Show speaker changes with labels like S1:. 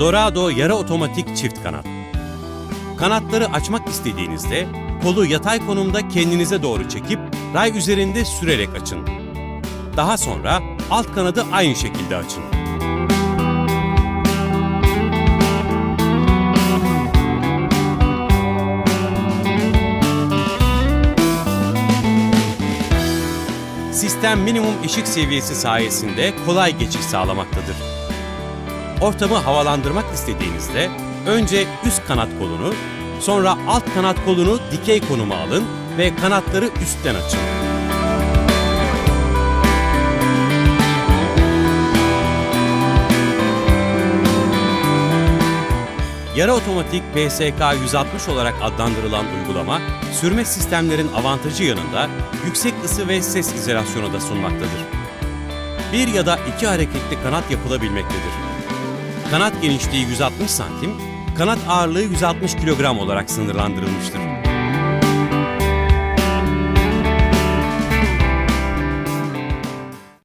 S1: Dorado yarı otomatik çift kanat. Kanatları açmak istediğinizde kolu yatay konumda kendinize doğru çekip ray üzerinde sürerek açın. Daha sonra alt kanadı aynı şekilde açın. Sistem minimum ışık seviyesi sayesinde kolay geçiş sağlamaktadır. Ortamı havalandırmak istediğinizde önce üst kanat kolunu, sonra alt kanat kolunu dikey konuma alın ve kanatları üstten açın. Yarı otomatik PSK 160 olarak adlandırılan uygulama, sürme sistemlerin avantajı yanında yüksek ısı ve ses izolasyonu da sunmaktadır. Bir ya da iki hareketli kanat yapılabilmektedir. Kanat genişliği 160 santim, kanat ağırlığı 160 kilogram olarak sınırlandırılmıştır.